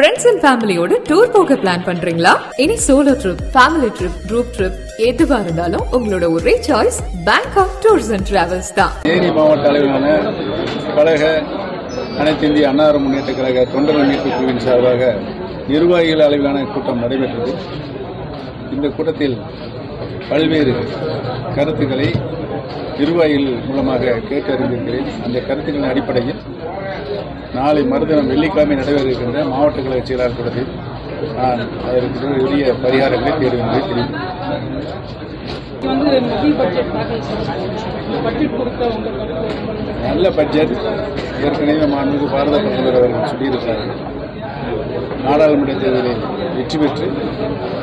Friends and ஃபேமிலியோட tour போக plan பண்றீங்களா? இனி solo trip family trip group trip எதுவா இருந்தாலும் உங்களோட ஒரே choice bank of tours and travels தான். தேனி மாவட்ட அளவிலான கழக அனைத்து இந்திய அன்னார முன்னேற்ற கழக தொண்டர் மீட்பு குழுவின் சார்பாக நிர்வாகிகள் அளவிலான கூட்டம் நடைபெற்றது. இந்த கூட்டத்தில் பல்வேறு கருத்துக்களை நிர்வாகிகள் மூலமாக கேட்டறிந்திருக்கிறேன். அந்த கருத்துக்களின் அடிப்படையில் நாளை மறுதினம் வெள்ளிக்கிழமை நடைபெற இருக்கின்ற மாவட்ட கழக செயலாளர் கூட்டத்தில் நான் அதற்கு உரிய பரிகாரங்களை தேர்வு தெரிவித்தேன் நல்ல பட்ஜெட் ஏற்கனவே மாண்புமிகு பாரத பிரதமர் அவர்கள் சொல்லியிருக்கிறார்கள் நாடாளுமன்ற தேர்தலில் வெற்றி பெற்று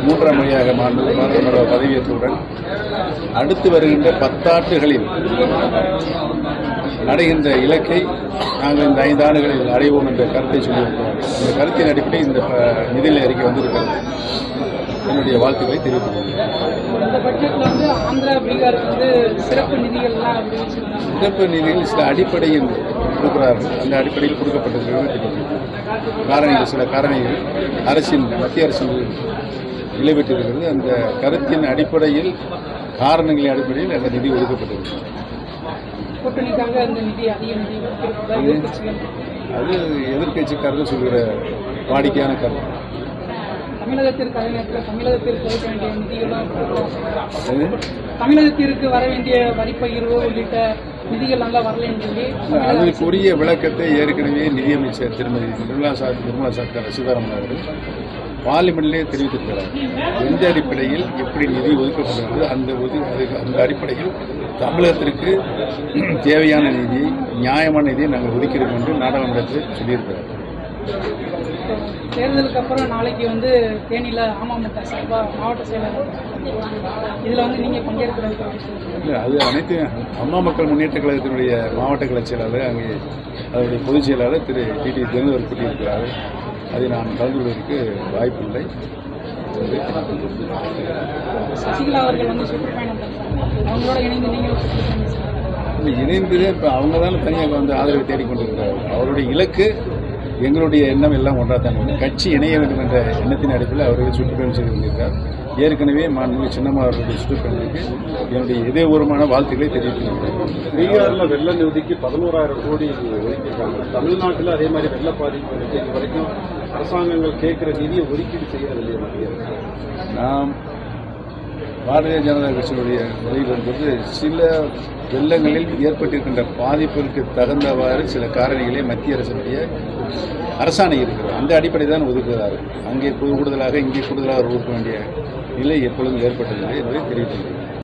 மூன்றாம் முறையாக மாண்புமிகு பிரதமர் பதவியேற்றவுடன் அடுத்து வருகின்ற பத்தாண்டுகளில் அடைகின்ற இலக்கை நாங்கள் இந்த ஐந்து ஆண்டுகளில் அடைவோம் என்ற கருத்தை சொல்லியிருக்கிறோம். இந்த கருத்தின் அடிப்படை இந்த ப- நிதிநிலை அறிக்கை வந்திருக்கிறது. என்னுடைய வாழ்த்துக்களை தெரிவித்துக் சிறப்பு நிதிகள் சில அடிப்படையில் கொடுக்கிறார்கள். அந்த அடிப்படையில் கொடுக்கப்பட்டிருக்கிறது தெரியும் காரணிகள் சில காரணிகள். அரசின் மத்திய அரசின் நிலைபெற்றிருக்கிறது. அந்த கருத்தின் அடிப்படையில் காரணங்களின் அடிப்படையில் அந்த நிதி ஒதுக்கப்பட்டிருக்கிறது. கூட்டணிக்காக அந்த நிதி அதிக நிதி ஒதுக்கியிருப்பதா எதிர்க்கட்சிகள் அது எதிர்க்கட்சிக்காரர்கள் சொல்கிற வாடிக்கையான கருத்து. தமிழகத்திற்கு அதே நேரத்தில் தமிழகத்திற்கு ஒதுக்க வேண்டிய நிதிகளும் அது தமிழகத்திற்கு வர வேண்டிய வரி பகிர்வு உள்ளிட்ட நிதிகள் நல்லா வரலன்னு சொல்லி அதற்குரிய விளக்கத்தை ஏற்கனவே நிதியமைச்சர் திருமதி நிர்மலா சா நிர்மலா சீதாராமன் சீதாராமன் அவர்கள் பார்லிமெண்ட்லேயே தெரிவித்திருக்கிறார் எந்த அடிப்படையில் எப்படி நிதி ஒதுக்கப்படுகிறது அந்த ஒது அந்த அடிப்படையில் தமிழகத்திற்கு தேவையான நிதி நியாயமான நிதியை நாங்கள் ஒதுக்கிறோம் என்று நாடாளுமன்றத்தில் சொல்லியிருக்கிறார். தேர்தலுக்கு அப்புறம் நாளைக்கு வந்து தேனியில அமமுக சார்பா மாவட்ட செயலாளர் இதுல வந்து நீங்க பங்கேற்கிறதுக்கு இல்லை அது அனைத்து அம்மா மக்கள் முன்னேற்ற கழகத்தினுடைய மாவட்ட கழக செயலாளர் அங்கே அதனுடைய பொதுச் செயலாளர் திரு டி. டி. தினகர் கூட்டியிருக்கிறார்கள் அதை நான் கலந்து கொள்வதற்கு வாய்ப்பில்லை. சசிகலா அவர்கள் வந்து சுற்றுப்பயணம் அவங்களோட இணைந்து நீங்களும். இல்லை இணைந்ததே இப்போ அவங்க தானே தனியாக வந்து ஆதரவை தேடிக்கொண்டிருக்கிறார்கள். அவருடைய இலக்கு எங்களுடைய எண்ணம் எல்லாம் ஒன்றாத்தான் வந்து கட்சி இணைய வேண்டும் என்ற எண்ணத்தின் அடிப்படையில் அவர்கள் சுற்றுப்பயணம் செய்து கொண்டிருக்கிறார். ஏற்கனவே மாண்புமிகு சின்னம்மா அவர்களுடைய சுற்றுப்பயணத்துக்கு என்னுடைய இதயபூர்வமான வாழ்த்துக்களை தெரிவித்துள்ளேன் பீகார்ல வெள்ள நிதிக்கு பதினோராயிரம் கோடி ஒதுக்கியிருக்காங்க. தமிழ்நாட்டில் அதே மாதிரி வெள்ள பாதிப்பு வரைக்கும் அரசாங்கங்கள் கேட்கிற நிதியை ஒதுக்கீடு அரசு. நாம் பாரதிய ஜனதா கட்சியினுடைய நிலையில் என்பது சில வெள்ளங்களில் ஏற்பட்டிருக்கின்ற பாதிப்பிற்கு தகுந்தவாறு சில காரணிகளை மத்திய அரசினுடைய அரசாணை இருக்கிறது. அந்த அடிப்படை தான் ஒதுக்குகிறார்கள். அங்கே கூடுதலாக இங்கே கூடுதலாக ஒதுக்க வேண்டிய நிலை எப்பொழுதும் ஏற்பட்டதில்லை என்பதை தெரிவித்துள்ளது